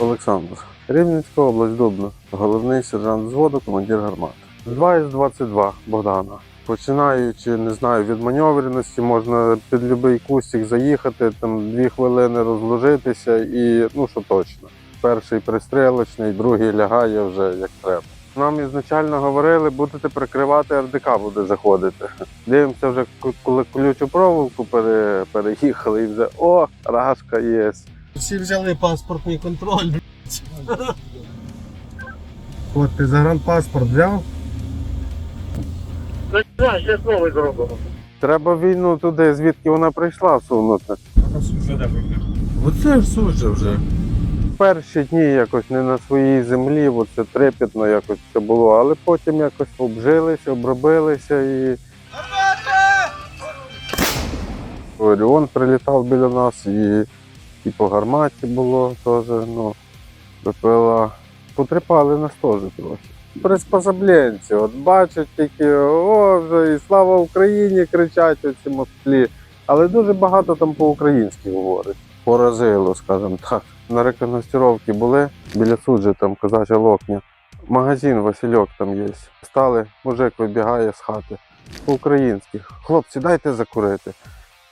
Олександр. Рівненська область, Дубно. Головний сержант взводу, командир гармати. 2 із 22 Богдана. Починаючи, не знаю, від маневреності, можна під будь-який кустик заїхати, там дві хвилини розложитися і ну що точно. Перший пристрілочний, другий лягає вже як треба. Нам ізначально говорили, будете прикривати РДК, буде заходити. Дивимося вже, коли колючу проволоку пере, переїхали, і вже о, рашка є. Всі взяли паспортний контроль. От ти загранпаспорт взяв? Так, ще новий зробимо. Треба війну туди, звідки вона прийшла, сунути. Оце ж сужа вже. Перші дні якось не на своїй землі, це трепетно якось це було, але потім якось обжилися, обробилися і. Оріон прилітав біля нас, і, і по гарматі було теж, ну, БПЛА. Потріпали нас теж трохи. Приспособленці, от бачать тільки, о, вже і слава Україні кричать оці москалі. Але дуже багато там по-українськи говорять. Поразило, скажімо так. На рекогностировці були біля суджі, там казача локня. Магазин Васильок там є. Стали, мужик вибігає з хати. По-українськи. Хлопці, дайте закурити.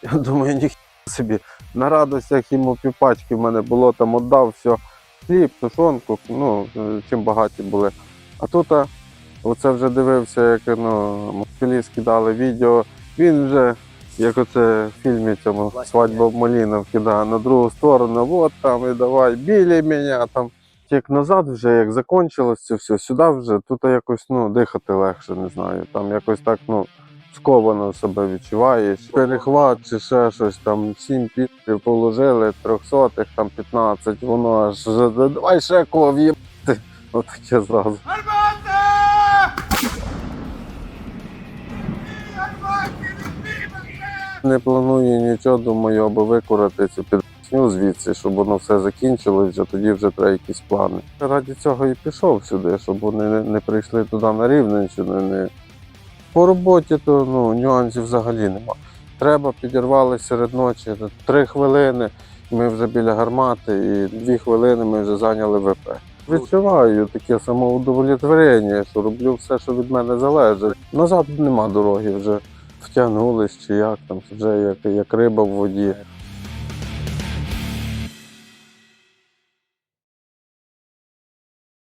Я думаю, ніхто собі. На радостях йому півпачки в мене було, там віддав все. Хліб, тушонку, ну, е, чим багаті були. А тут оце вже дивився, як ну, москалі скидали відео. Він вже як оце в фільмі цьому свадьба в Маліновці, да, на другу сторону, от там і давай, білі мене там. Як назад, вже як закончилось це все, сюди вже тут якось ну, дихати легше, не знаю. Там якось так ну, сковано себе відчуваєш. Перехват чи ще щось там, 7 пітрів положили, трьохсотих, там 15, воно аж давай ще кого в'їбати. Отаке зразу. Не планую нічого, думаю, аби викурити цю підсню звідси, щоб воно все закінчилось, вже тоді вже треба якісь плани. Раді цього і пішов сюди, щоб вони не прийшли туди на Рівненщину. Не... По роботі то ну, нюансів взагалі нема. Треба підірвали серед ночі три хвилини. Ми вже біля гармати, і дві хвилини ми вже зайняли ВП. Відчуваю таке самоудовлетворення, що роблю все, що від мене залежить. Назад нема дороги вже втягнулись чи як там, вже як, як риба в воді.